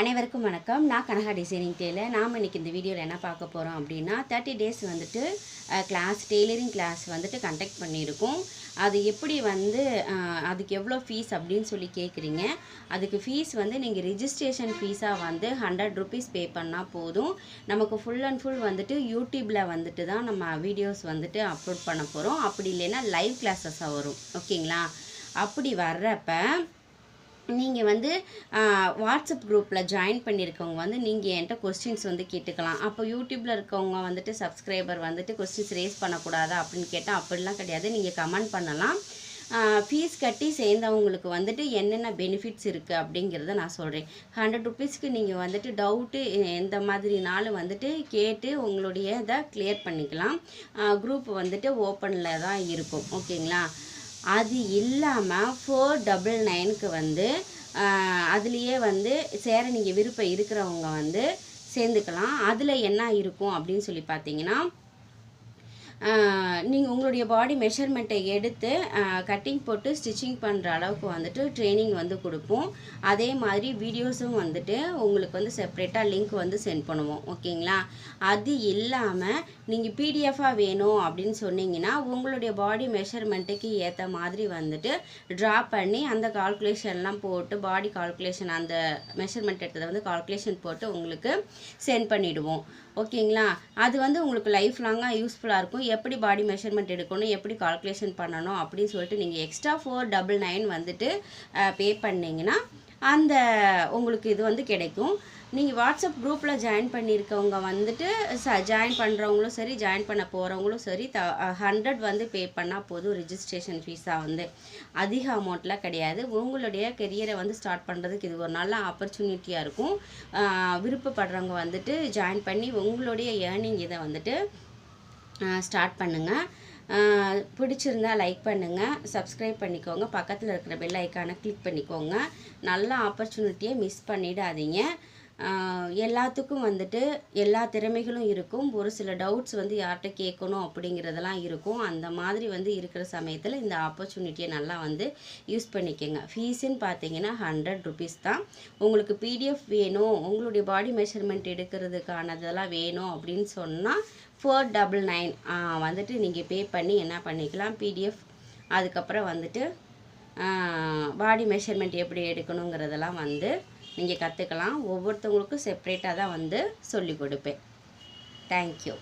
அனைவருக்கும் வணக்கம். நான் கனகா டிசைனிங் டெய்லர் நாம் இன்றைக்கி இந்த வீடியோவில் என்ன பார்க்க போகிறோம் அப்படின்னா தேர்ட்டி டேஸ் வந்துட்டு கிளாஸ் டெய்லரிங் கிளாஸ் வந்துட்டு கண்டக்ட் பண்ணியிருக்கோம். அது எப்படி வந்து அதுக்கு எவ்வளோ ஃபீஸ் அப்படின்னு சொல்லி கேட்குறீங்க அதுக்கு ஃபீஸ் வந்து நீங்கள் ரிஜிஸ்ட்ரேஷன் ஃபீஸாக வந்து ஹண்ட்ரட் ருபீஸ் பே பண்ணால் போதும். நமக்கு ஃபுல் அண்ட் ஃபுல் வந்துட்டு யூடியூப்பில் வந்துட்டு தான் நம்ம வீடியோஸ் வந்துட்டு அப்லோட் பண்ண போகிறோம் அப்படி இல்லைன்னா லைவ் கிளாஸஸாக வரும். ஓகேங்களா? அப்படி வர்றப்போ நீங்கள் வந்து வாட்ஸ்அப் குரூப்பில் ஜாயின் பண்ணியிருக்கவங்க வந்து நீங்கள் என்கிட்ட கொஸ்டின்ஸ் வந்து கேட்டுக்கலாம். அப்போ யூடியூப்பில் இருக்கவங்க வந்துட்டு சப்ஸ்கிரைபர் வந்துட்டு கொஸ்டின்ஸ் ரேஸ் பண்ணக்கூடாதா அப்படின்னு கேட்டால் அப்படிலாம் கிடையாது. நீங்கள் கமெண்ட் பண்ணலாம். ஃபீஸ் கட்டி சேர்ந்தவங்களுக்கு வந்துட்டு என்னென்ன பெனிஃபிட்ஸ் இருக்குது அப்படிங்கிறத நான் சொல்கிறேன் ஹண்ட்ரட் ருபீஸ்க்கு நீங்கள் வந்துட்டு டவுட்டு எந்த மாதிரினாலும் வந்துட்டு கேட்டு உங்களுடைய இதை கிளியர் பண்ணிக்கலாம் குரூப் வந்துட்டு ஓப்பனில் தான் இருக்கும். ஓகேங்களா அது இல்லாமல் ஃபோர் டபுள் நைனுக்கு வந்து அதுலேயே வந்து சேர நீங்கள் விருப்பம் இருக்கிறவங்க வந்து சேர்ந்துக்கலாம். அதில் என்ன இருக்கும் அப்படின்னு சொல்லி பார்த்தீங்கன்னா நீங்கள் உங்களுடைய பாடி மெஷர்மெண்ட்டை எடுத்து கட்டிங் போட்டு ஸ்டிச்சிங் பண்ணுற அளவுக்கு வந்துட்டு ட்ரைனிங் வந்து கொடுப்போம். அதே மாதிரி வீடியோஸும் வந்துட்டு உங்களுக்கு வந்து செப்ரேட்டாக லிங்க் வந்து சென்ட் பண்ணுவோம். ஓகேங்களா? அது இல்லாமல் நீங்கள் பிடிஎஃபாக வேணும் அப்படின்னு சொன்னீங்கன்னா உங்களுடைய பாடி மெஷர்மெண்ட்டுக்கு ஏற்ற மாதிரி வந்துட்டு ட்ரா பண்ணி அந்த கால்குலேஷன்லாம் போட்டு பாடி கால்குலேஷன் அந்த மெஷர்மெண்ட் எடுத்ததை வந்து கால்குலேஷன் போட்டு உங்களுக்கு சென்ட் பண்ணிவிடுவோம் ஓகேங்களா? அது வந்து உங்களுக்கு லைஃப் லாங்காக யூஸ்ஃபுல்லாக இருக்கும். எப்படி பாடி மெஷர்மெண்ட் எடுக்கணும் எப்படி கால்குலேஷன் பண்ணணும் அப்படின்னு சொல்லிட்டு நீங்கள் எக்ஸ்ட்ரா ஃபோர் டபுள் நைன் வந்துட்டு பே பண்ணிங்கன்னா அந்த உங்களுக்கு இது வந்து கிடைக்கும். நீங்கள் வாட்ஸ்அப் குரூப்பில் ஜாயின் பண்ணியிருக்கவங்க வந்துட்டு ச ஜாயின் பண்ணுறவங்களும் சரி ஜாயின் பண்ண போகிறவங்களும் சரி த ஹண்ட்ரட் வந்து பே பண்ணால் போதும் ரிஜிஸ்ட்ரேஷன் ஃபீஸாக வந்து. அதிக அமௌண்ட்லாம் கிடையாது. உங்களுடைய கெரியரை வந்து ஸ்டார்ட் பண்ணுறதுக்கு இது ஒரு நல்ல ஆப்பர்ச்சுனிட்டியாக இருக்கும். விருப்பப்படுறவங்க வந்துட்டு ஜாயின் பண்ணி உங்களுடைய ஏர்னிங் இதை வந்துட்டு ஸ்டார்ட் பண்ணுங்கள் பிடிச்சிருந்தா லைக் பண்ணுங்கள் சப்ஸ்கிரைப் பண்ணிக்கோங்க. பக்கத்தில் இருக்கிற பெல் ஐக்கானை கிளிக் பண்ணிக்கோங்க. நல்ல ஆப்பர்ச்சுனிட்டியை மிஸ் பண்ணிடாதீங்க. எல்லாத்துக்கும் வந்துட்டு எல்லா திறமைகளும் இருக்கும். ஒரு சில டவுட்ஸ் வந்து யார்கிட்ட கேட்கணும் அப்படிங்கிறதெல்லாம் இருக்கும். அந்த மாதிரி வந்து இருக்கிற சமயத்தில் இந்த ஆப்பர்ச்சுனிட்டியை நல்லா வந்து யூஸ் பண்ணிக்கோங்க. ஃபீஸுன்னு பார்த்தீங்கன்னா ஹண்ட்ரட் ருபீஸ் தான். உங்களுக்கு பிடிஎஃப் வேணும். உங்களுடைய பாடி மெஷர்மெண்ட் எடுக்கிறதுக்கானதெல்லாம் வேணும் அப்படின்னு சொன்னால் ஃபோர் டபுள் நைன் வந்துட்டு நீங்கள் பே பண்ணி என்ன பண்ணிக்கலாம்? பிடிஎஃப் அதுக்கப்புறம் வந்துட்டு பாடி மெஷர்மெண்ட் எப்படி எடுக்கணுங்கிறதெல்லாம் வந்து நீங்கள் கற்றுக்கலாம் ஒவ்வொருத்தவங்களுக்கும் செப்ரேட்டாக தான் வந்து சொல்லிக் கொடுப்பேன். தேங்க்யூ